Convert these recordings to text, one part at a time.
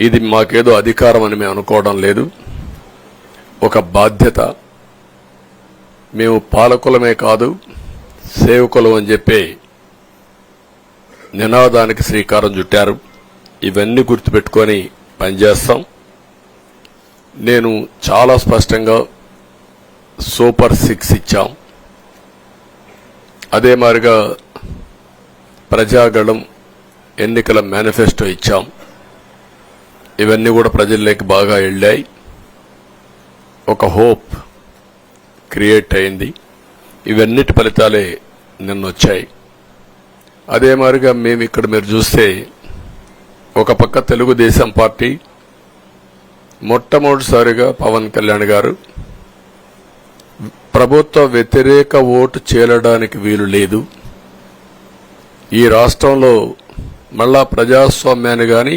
ఇది మాకేదో అధికారం అని మేము అనుకోవడం లేదు. ఒక బాధ్యత. మేము పాలకులమే కాదు సేవకులం అని చెప్పి నినాదానికి శ్రీకారం చుట్టారు. ఇవన్నీ గుర్తుపెట్టుకొని పనిచేస్తాం. నేను చాలా స్పష్టంగా సూపర్ సిక్స్ ఇచ్చాం. అదే మాదిరిగా ప్రజాగళం ఎన్నికల మేనిఫెస్టో ఇచ్చాం. ఇవన్నీ కూడా ప్రజల్లోకి బాగా వెళ్ళాయి. ఒక హోప్ క్రియేట్ అయింది. ఇవన్నిటి ఫలితాలే నిన్న వచ్చాయి. అదే మాదిరిగా మేము ఇక్కడ మీరు చూస్తే ఒక పక్క తెలుగుదేశం పార్టీ మొట్టమొదటిసారిగా పవన్ కళ్యాణ్ గారు ప్రభుత్వ వ్యతిరేక ఓటు చేరడానికి వీలు లేదు. ఈ రాష్ట్రంలో మళ్ళా ప్రజాస్వామ్యాన్ని కానీ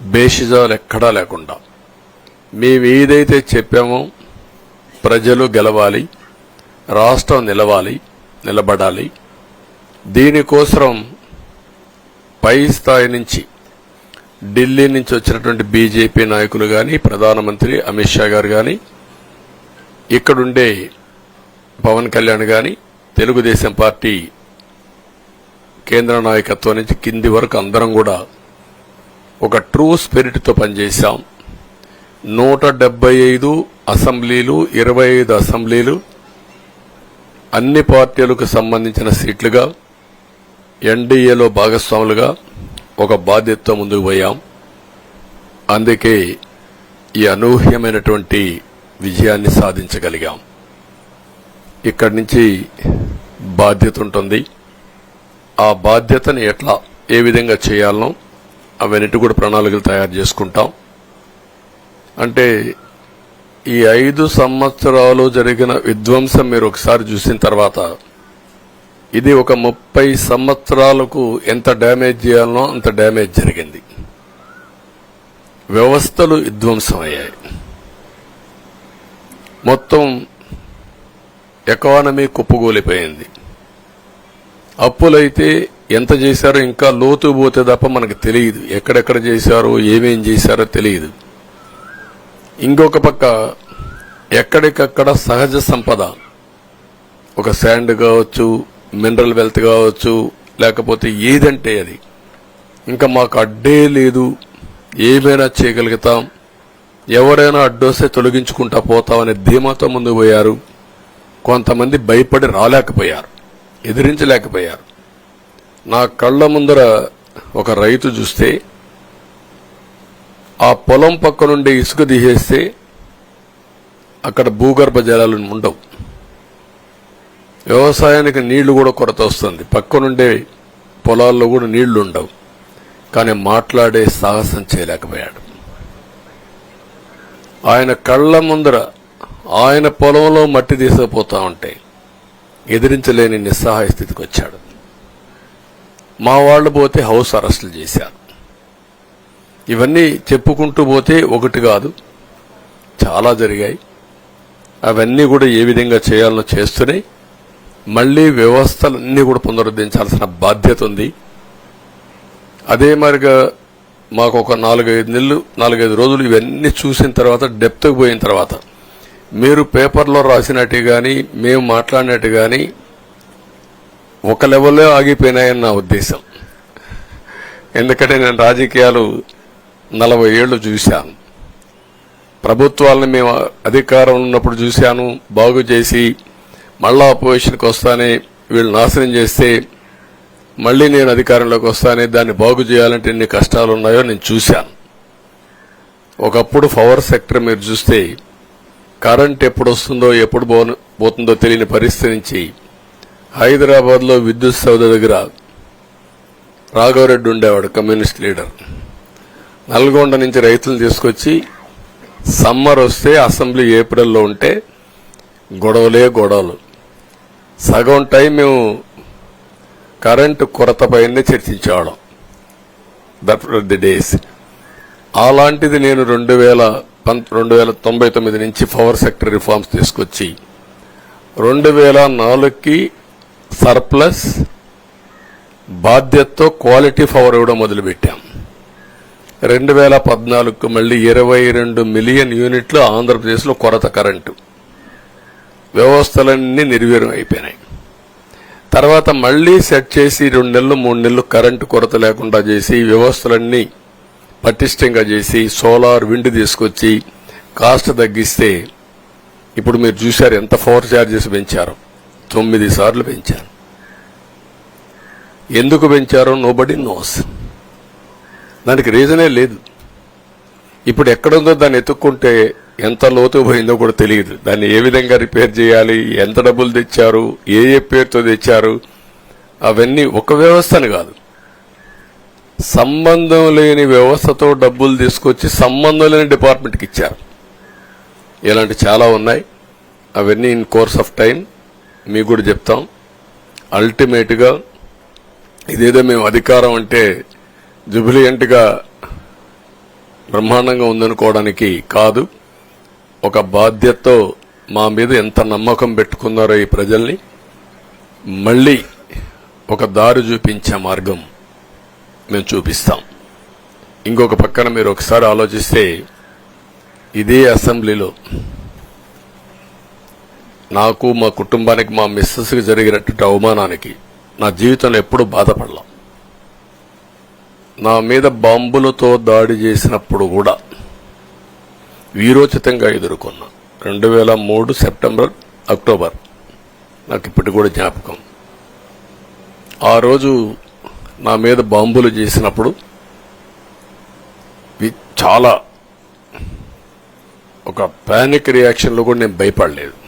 బేషిజాలు ఎక్కడా లేకుండా. మేము ఏదైతే చెప్పామో ప్రజలు గెలవాలి రాష్ట్రం నిలవాలి నిలబడాలి. దీనికోసం పై స్థాయి నుంచి ఢిల్లీ నుంచి వచ్చినటువంటి బీజేపీ నాయకులు కానీ ప్రధానమంత్రి అమిత్ షా గారు కానీ ఇక్కడుండే పవన్ కళ్యాణ్ కానీ తెలుగుదేశం పార్టీ కేంద్ర నాయకత్వం నుంచి కింది వరకు అందరం కూడా ఒక ట్రూ స్పిరిట్తో పనిచేశాం. నూట డెబ్బై ఐదు అసెంబ్లీలు ఇరవై ఐదు అసెంబ్లీలు అన్ని పార్టీలకు సంబంధించిన సీట్లుగా ఎన్డీఏలో భాగస్వాములుగా ఒక బాధ్యతతో ముందుకు పోయాం. అందుకే ఈ అనూహ్యమైనటువంటి విజయాన్ని సాధించగలిగాం. ఇక్కడి నుంచి బాధ్యత ఉంటుంది. ఆ బాధ్యతని ఎట్లా ఏ విధంగా చేయాలనో అవన్నిటి కూడా ప్రణాళికలు తయారు చేసుకుంటాం. అంటే ఈ ఐదు సంవత్సరాలు జరిగిన విధ్వంసం మీరు ఒకసారి చూసిన తర్వాత ఇది ఒక ముప్పై సంవత్సరాలకు ఎంత డ్యామేజ్ చేయాలనో అంత డ్యామేజ్ జరిగింది. వ్యవస్థలు విధ్వంసం అయ్యాయి మొత్తం ఎకానమీ కుప్పగూలిపోయింది అప్పులైతే ఎంత చేశారో ఇంకా లోతు పోతే తప్ప మనకు తెలియదు. ఎక్కడెక్కడ చేశారో ఏమేం చేశారో తెలియదు. ఇంకొక పక్క ఎక్కడికక్కడ సహజ సంపద. ఒక శాండ్ కావచ్చు మినరల్ వెల్త్ కావచ్చు లేకపోతే ఏదంటే అది. ఇంకా మాకు అడ్డే లేదు. ఏమైనా చేయగలుగుతాం. ఎవరైనా అడ్డొస్తే తొలగించుకుంటా పోతామనే ధీమాతో ముందుకు పోయారు. కొంతమంది భయపడి రాలేకపోయారు. ఎదిరించలేకపోయారు. నా కళ్ళ ముందర ఒక రైతు చూస్తే ఆ పొలం పక్క నుండి ఇసుక తీసేస్తే అక్కడ భూగర్భ జలాలు ఉండవు. వ్యవసాయానికి నీళ్ళు కూడా కొరత వస్తుంది. పక్క నుండే పొలాల్లో కూడా నీళ్ళు ఉండవు. కానీ మాట్లాడే సాహసం చేయలేకపోయాడు. ఆయన కళ్ళ ముందర ఆయన పొలంలో మట్టి తీసుకుపోతా ఉంటే ఎదిరించలేని నిస్సహాయ స్థితికి వచ్చాడు. మా వాళ్ళు పోతే హౌస్ అరెస్టులు చేశారు. ఇవన్నీ చెప్పుకుంటూ పోతే ఒకటి కాదు చాలా జరిగాయి. అవన్నీ కూడా ఏ విధంగా చేయాలనో చేస్తూనే మళ్ళీ వ్యవస్థలన్నీ కూడా పునరుద్ధరించాల్సిన బాధ్యత ఉంది. అదే మరిగా మాకు ఒక నాలుగైదు నెలలు నాలుగైదు రోజులు ఇవన్నీ చూసిన తర్వాత డెప్త్కి పోయిన తర్వాత మీరు పేపర్లో రాసినట్టు కానీ మేము మాట్లాడినట్టు కానీ ఒక లెవెల్లో ఆగిపోయినాయని నా ఉద్దేశం. ఎందుకంటే నేను రాజకీయాలు నలభై ఏళ్ళు చూశాను. ప్రభుత్వాలను మేము అధికారం ఉన్నప్పుడు చూశాను. బాగు చేసి మళ్ళా అపోజిషన్కి వస్తానే వీళ్ళు నాశనం చేస్తే మళ్ళీ నేను అధికారంలోకి వస్తానే దాన్ని బాగు చేయాలంటే ఎన్ని కష్టాలు ఉన్నాయో నేను చూశాను. ఒకప్పుడు పవర్ సెక్టర్ మీరు చూస్తే కరెంట్ ఎప్పుడు వస్తుందో ఎప్పుడు పోతుందో తెలియని పరిస్థితి నుంచి హైదరాబాద్లో విద్యుత్ సౌద దగ్గర రాఘవరెడ్డి ఉండేవాడు కమ్యూనిస్ట్ లీడర్. నల్గొండ నుంచి రైతులు తీసుకొచ్చి సమ్మర్ వస్తే అసెంబ్లీ ఏప్రిల్లో ఉంటే గొడవలే గొడవలు. సగం టైం మేము కరెంటు కొరత పైనే చర్చించేవాళ్ళం. That the days. అలాంటిది నేను రెండు వేల రెండు వేల తొంభై తొమ్మిది నుంచి పవర్ సెక్టర్ రిఫార్మ్స్ తీసుకొచ్చి రెండు వేల నాలుగుకి సర్ప్లస్ బాధ్యతతో క్వాలిటీ పవర్ ఇవ్వడం మొదలుపెట్టాం. రెండు వేల పద్నాలుగుకు మళ్ళీ ఇరవై రెండు మిలియన్ యూనిట్లు ఆంధ్రప్రదేశ్లో కొరత కరెంటు. వ్యవస్థలన్నీ నిర్వీర్యం అయిపోయినాయి. తర్వాత మళ్ళీ సెట్ చేసి రెండు నెలలు మూడు నెలలు కరెంటు కొరత లేకుండా చేసి వ్యవస్థలన్నీ పటిష్టంగా చేసి సోలార్ విండ్ తీసుకొచ్చి కాస్ట్ తగ్గిస్తే ఇప్పుడు మీరు చూశారు ఎంత పవర్ ఛార్జెస్ పెంచారు. తొమ్మిది సార్లు పెంచారు ఎందుకు పెంచారో నోబడి నోస్ దానికి రీజనే లేదు. ఇప్పుడు ఎక్కడుందో దాన్ని ఎత్తుక్కుంటే ఎంత లోతు పోయిందో కూడా తెలియదు. దాన్ని ఏ విధంగా రిపేర్ చేయాలి ఎంత డబ్బులు తెచ్చారు ఏ ఏ పేరుతో తెచ్చారు అవన్నీ ఒక వ్యవస్థను కాదు. సంబంధం లేని వ్యవస్థతో డబ్బులు తీసుకొచ్చి సంబంధం లేని డిపార్ట్మెంట్కి ఇచ్చారు. ఇలాంటి చాలా ఉన్నాయి. అవన్నీ ఇన్ కోర్స్ ఆఫ్ టైం మీకు కూడా చెప్తాం. అల్టిమేట్గా ఇదేదో మేము అధికారం అంటే జుబిలియంట్గా బ్రహ్మాండంగా ఉందనుకోవడానికి కాదు. ఒక బాధ్యతతో మా మీద ఎంత నమ్మకం పెట్టుకున్నారో ఈ ప్రజల్ని మళ్ళీ ఒక దారి చూపించే మార్గం మేము చూపిస్తాం. ఇంకొక పక్కన మీరు ఒకసారి ఆలోచిస్తే ఇదే అసెంబ్లీలో నాకు మా కుటుంబానికి మా మిస్సెస్కి జరిగినటువంటి అవమానానికి నా జీవితంలో ఎప్పుడూ బాధపడలా. నా మీద బాంబులతో దాడి చేసినప్పుడు కూడా వీరోచితంగా ఎదుర్కొన్నా. రెండు వేల మూడు సెప్టెంబర్ అక్టోబర్. నాకు ఇప్పటి కూడా జ్ఞాపకం. ఆ రోజు నా మీద బాంబులు చేసినప్పుడు చాలా ఒక పానిక్ రియాక్షన్లో కూడా నేను భయపడలేదు.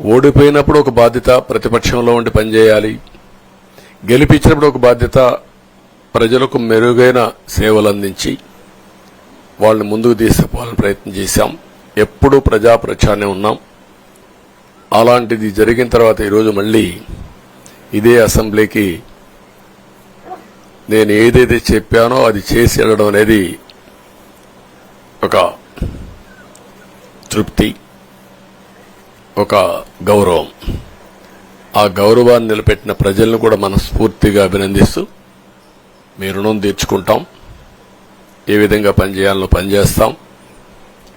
ఓడిపోయినప్పుడు ఒక బాధ్యత ప్రతిపక్షంలో ఉండి పనిచేయాలి. గెలిపించినప్పుడు ఒక బాధ్యత ప్రజలకు మెరుగైన సేవలు అందించి వాళ్ళని ముందుకు తీసుకుపోవాలని ప్రయత్నం చేశాం. ఎప్పుడూ ప్రజాప్రచారనే ఉన్నాం. అలాంటిది జరిగిన తర్వాత ఈరోజు మళ్ళీ ఇదే అసెంబ్లీకి నేను ఏదైతే చెప్పానో అది చేసి వెళ్ళడం అనేది ఒక తృప్తి. ఒక గౌరవం. ఆ గౌరవాన్ని నిలబెట్టిన ప్రజలను కూడా మనస్ఫూర్తిగా అభినందిస్తూ మీ రుణం తీర్చుకుంటాం. ఏ విధంగా పనిచేయాలో పనిచేస్తాం.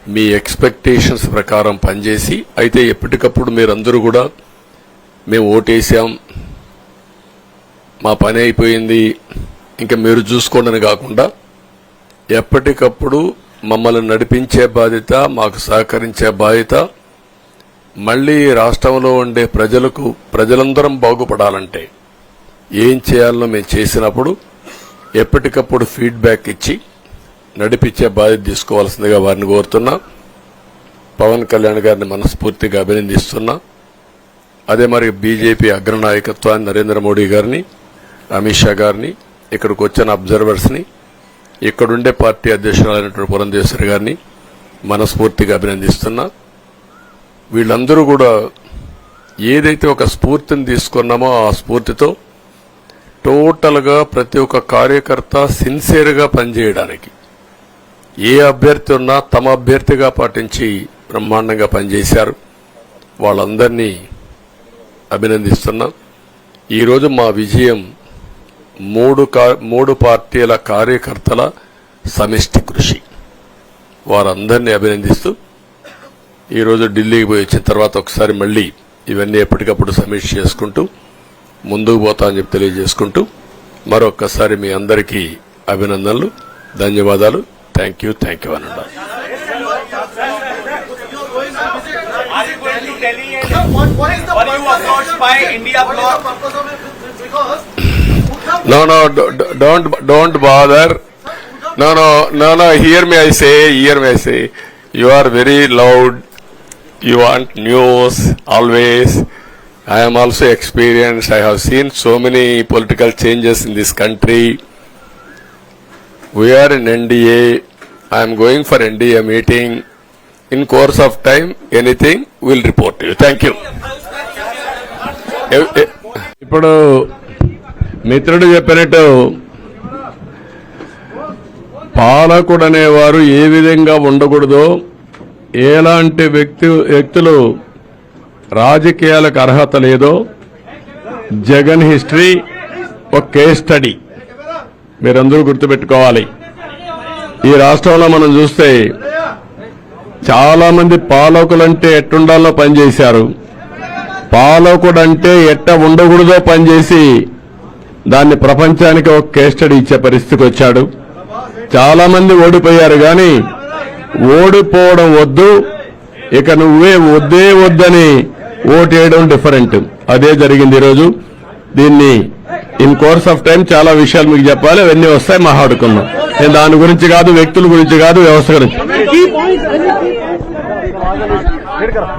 మీ ఎక్స్పెక్టేషన్స్ ప్రకారం పనిచేసి అయితే ఎప్పటికప్పుడు మీరందరూ కూడా మేము ఓటేసాం. మా పని అయిపోయింది. ఇంకా మీరు చూసుకోండి కాకుండా ఎప్పటికప్పుడు మమ్మల్ని నడిపించే బాధ్యత మాకు సహకరించే బాధ్యత మళ్ళీ రాష్ట్రంలో ఉండే ప్రజలకు ప్రజలందరం బాగుపడాలంటే ఏం చేయాలనో మేము చేసినప్పుడు ఎప్పటికప్పుడు ఫీడ్బ్యాక్ ఇచ్చి నడిపించే బాధ్యత తీసుకోవాల్సిందిగా వారిని కోరుతున్నా. పవన్ కళ్యాణ్ గారిని మనస్ఫూర్తిగా అభినందిస్తున్నా. అదే మరి బీజేపీ అగ్రనాయకత్వాన్ని నరేంద్ర మోడీ గారిని అమిత్ షా గారిని ఇక్కడికి వచ్చిన అబ్జర్వర్స్ని ఇక్కడుండే పార్టీ అధ్యక్షురాలైనటువంటి పురంధేశ్వరి గారిని మనస్ఫూర్తిగా అభినందిస్తున్నా. వీళ్ళందరూ కూడా ఏదైతే ఒక స్ఫూర్తిని తీసుకున్నామో ఆ స్ఫూర్తితో టోటల్గా ప్రతి ఒక్క కార్యకర్త సిన్సియర్గా పనిచేయడానికి ఏ అభ్యర్థి ఉన్నా తమ అభ్యర్థిగా పాటించి బ్రహ్మాండంగా పనిచేశారు. వాళ్ళందరినీ అభినందిస్తున్నాం. ఈరోజు మా విజయం మూడు కా- మూడు పార్టీల కార్యకర్తల సమిష్టి కృషి. వారందరినీ అభినందిస్తూ ఈరోజు ఢిల్లీకి పోయి వచ్చిన తర్వాత ఒకసారి మళ్ళీ ఇవన్నీ ఎప్పటికప్పుడు సమీక్ష చేసుకుంటూ ముందుకు పోతా అని చెప్పి తెలియజేసుకుంటూ మరొక్కసారి మీ అందరికీ అభినందనలు ధన్యవాదాలు. థ్యాంక్ యూ థ్యాంక్ యూ అని hear may I say hear may I say you are very loud You want news, always. I am also experienced. I have seen so many political changes in this country. We are in NDA. I am going for NDA meeting. In course of time, anything, we'll report to you. Thank you. ఎ- ఎ- ఇప్పుడు మిత్రుడు చెప్పినట్టు పాలకుడు అనేవారు ఏ విధంగా ఉండకూడదో ఎలాంటి వ్యక్తి వ్యక్తులు రాజకీయాలకు అర్హత లేదో జగన్ హిస్టరీ ఒక కేస్ స్టడీ. మీరందరూ గుర్తుపెట్టుకోవాలి. ఈ రాష్ట్రంలో మనం చూస్తే చాలా మంది పాలకులంటే ఎట్టుండాలో పనిచేశారు. పాలకుడు అంటే ఎట్ట ఉండకూడదో పనిచేసి దాన్ని ప్రపంచానికి ఒక కేస్ స్టడీ ఇచ్చే పరిస్థితికి వచ్చాడు. చాలా మంది ఓడిపోయారు కానీ ఓడిపోవడం వద్దు. ఇక నువ్వే వద్దే వద్దని ఓటేయడం డిఫరెంట్ అదే జరిగింది ఈరోజు. దీన్ని ఇన్ కోర్స్ ఆఫ్ టైం చాలా విషయాలు మీకు చెప్పాలి. అవన్నీ వస్తాయి. మాట్లాడుకుందాం నేను దాని గురించి కాదు వ్యక్తుల గురించి కాదు వ్యవస్థ గురించి.